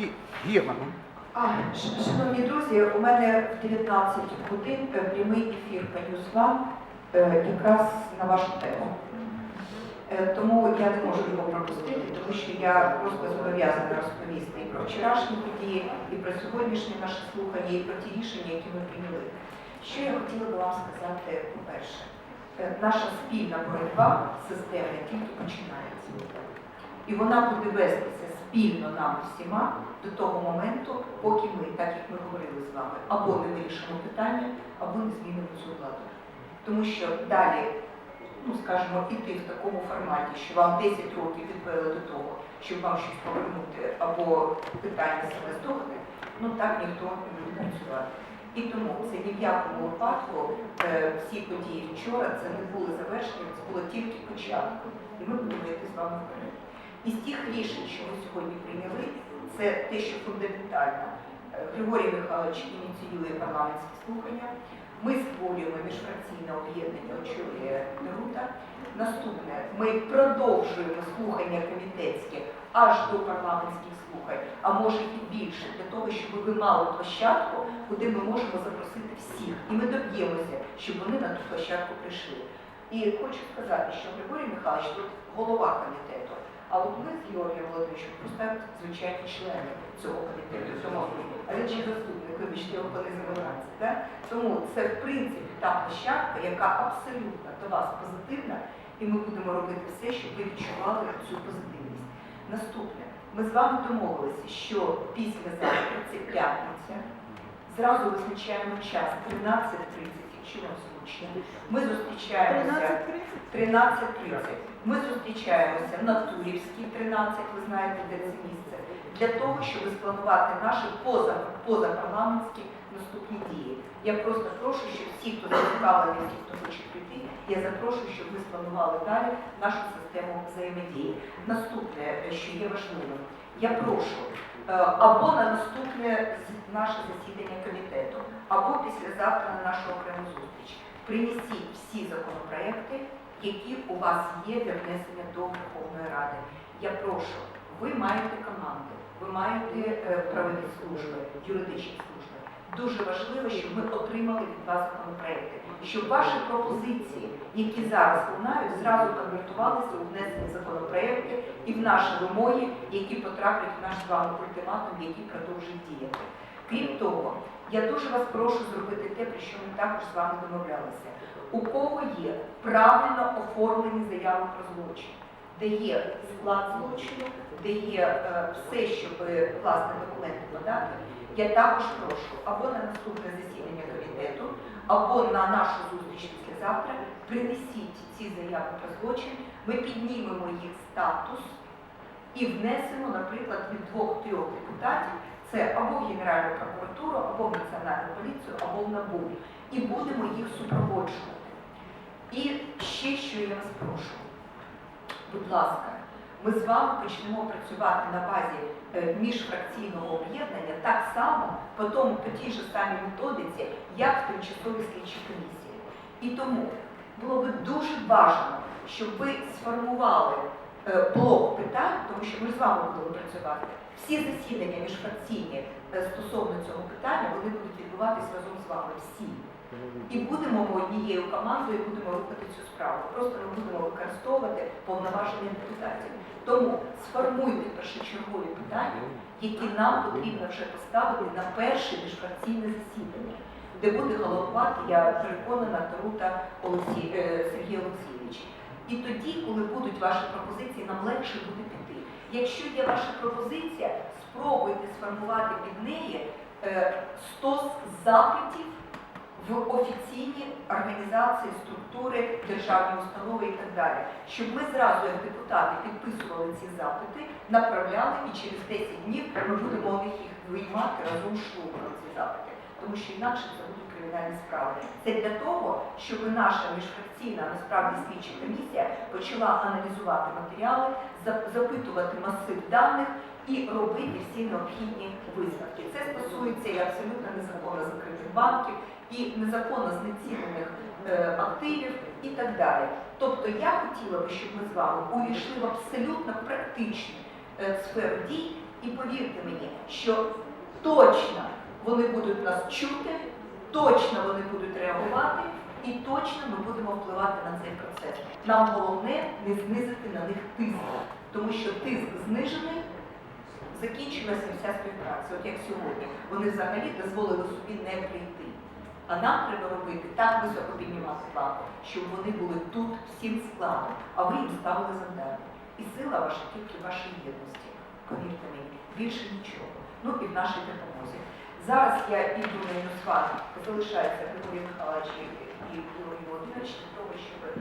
і Гірман. А, Шановні друзі, у мене в 19 годин е, прямий ефір по е, якраз на вашу тему. Е, Тому я не можу його пропустити, тому що я просто зобов'язана розповісти і про вчорашні події, і про сьогоднішнє наше слухання, і про ті рішення, які ми прийняли. Що я хотіла би вам сказати, по-перше, наша спільна боротьба системна тільки починається. І вона буде вестися спільно нам всіма до того моменту, поки ми, так як ми говорили з вами, або не вирішимо питання, або не змінимо цю владу. Тому що далі, ну скажімо, іти в такому форматі, що вам 10 років відвели до того, щоб вам щось повернути, або питання себе здохне, ну так ніхто не буде працювати. І тому це ні в якому випадку е, всі події вчора це не були завершені, це було тільки початком. І ми будемо йти з вами вперед. Із тих рішень, що ми сьогодні прийняли, це те, що фундаментально. Е, Григорій Михайлович ініціює парламентські слухання. Ми створюємо міжфракційне об'єднання, очолює Дерута. Наступне, ми продовжуємо слухання комітетське аж до парламентських слухань, а може і більше, для того, щоб ви мали площадку, куди ми можемо запросити всіх. І ми доб'ємося, щоб вони на ту площадку прийшли. І хочу сказати, що Григорій Михайлович тут голова комітету. А от ми з Георгієм Володимировичем просто як звичайні члени цього комітету, тому а він ще заступник, вибачте, його понизили вранці. Да? Тому це в принципі та площадка, яка абсолютно до вас позитивна, і ми будемо робити все, щоб ви відчували цю позитивність. Наступне, ми з вами домовилися, що післязавтра, це п'ятниця, зразу визначаємо час 13.30, якщо вам зручно. Ми зустрічаємося 13.30. Ми зустрічаємося на Турівській 13, ви знаєте, де це місце, для того, щоб спланувати наші поза, позапарламентські наступні дії. Я просто прошу, щоб всі, хто зацікавлений, всі, хто хоче прийти, я запрошую, щоб ми спланували далі нашу систему взаємодії. Наступне, що є важливим, я прошу е, або на наступне наше засідання комітету, або післязавтра на нашу окрему зустріч. Принесіть всі законопроекти, які у вас є для внесення до Верховної Ради. Я прошу, ви маєте команду, ви маєте е, правові служби, юридичні служби. Дуже важливо, щоб ми отримали від вас законопроекти, щоб ваші пропозиції, які зараз лунають, зразу конвертувалися у внесені законопроекти і в наші вимоги, які потраплять в наш з вами ультиматум, який продовжує діяти. Крім того, я дуже вас прошу зробити те, про що ми також з вами домовлялися. У кого є правильно оформлені заяви про злочин, де є склад злочину, де є е, все, щоб власне документи подати, я також прошу або на наступне засідання комітету, або на нашу зустріч післязавтра принесіть ці заяви про злочин, ми піднімемо їх статус і внесемо, наприклад, від двох-трьох депутатів це або Генеральну прокуратуру, або Національну поліцію, або в НАБУ. І будемо їх супроводжувати. І ще що я вас прошу, будь ласка, ми з вами почнемо працювати на базі е, міжфракційного об'єднання так само по, тому, по тій же самій методиці, як в тимчасовій слідчій комісії. І тому було би дуже бажано, щоб ви сформували блок питань, тому що ми з вами будемо працювати. Всі засідання міжфракційні е, стосовно цього питання, вони будуть відбуватись разом з вами всі. І будемо ми однією командою, будемо рухати цю справу. Просто ми будемо використовувати повноваження депутатів. Тому сформуйте першочергові питання, які нам потрібно вже поставити на перше міжфракційне засідання, де буде головувати, я переконана, Тарута Олексій, е, Сергій Олексійович. І тоді, коли будуть ваші пропозиції, нам легше буде піти. Якщо є ваша пропозиція, спробуйте сформувати під неї е, стос запитів в офіційні організації, структури, державні установи і так далі, щоб ми зразу, як депутати, підписували ці запити, направляли і через 10 днів ми будемо у них їх виймати разом з ці запити, тому що інакше це будуть кримінальні справи. Це для того, щоб наша міжфракційна насправді слідча комісія почала аналізувати матеріали, запитувати масив даних і робити всі необхідні висновки. Це стосується і абсолютно незаконно закритих банків, і незаконно знецінених е, активів і так далі. Тобто я хотіла би, щоб ми з вами увійшли в абсолютно практичну е, сферу дій І повірте мені, що точно вони будуть нас чути, точно вони будуть реагувати, і точно ми будемо впливати на цей процес. Нам головне не знизити на них тиск, тому що тиск знижений, закінчилася вся співпраця. От як сьогодні. Вони взагалі дозволили собі не прийти. А нам треба робити так високо піднімати планку, щоб вони були тут всім складом, а ви їм ставили завдання. І сила ваша тільки в вашій єдності. Повірте мені, більше нічого. Ну і в нашій допомозі. Зараз я піду на Юсфан, залишається Григорій Михайлович і Георгій Володимирович для того, щоб е,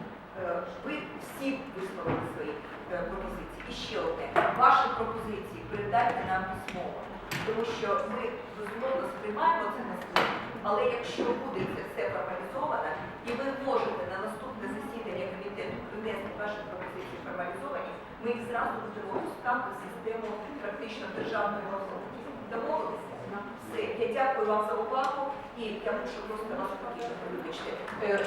ви всі висловили свої е, пропозиції. І ще одне, ваші пропозиції передайте нам письмово, тому що ми безумовно сприймаємо це на службу, але якщо буде це все формалізовано, і ви можете на наступне засідання комітету принести ваші пропозиції формалізовані, ми їх зразу будемо пускати в систему практично державної розробки. Домовилися? Все, я дякую вам за увагу і я мушу просто вас вибачте. Е,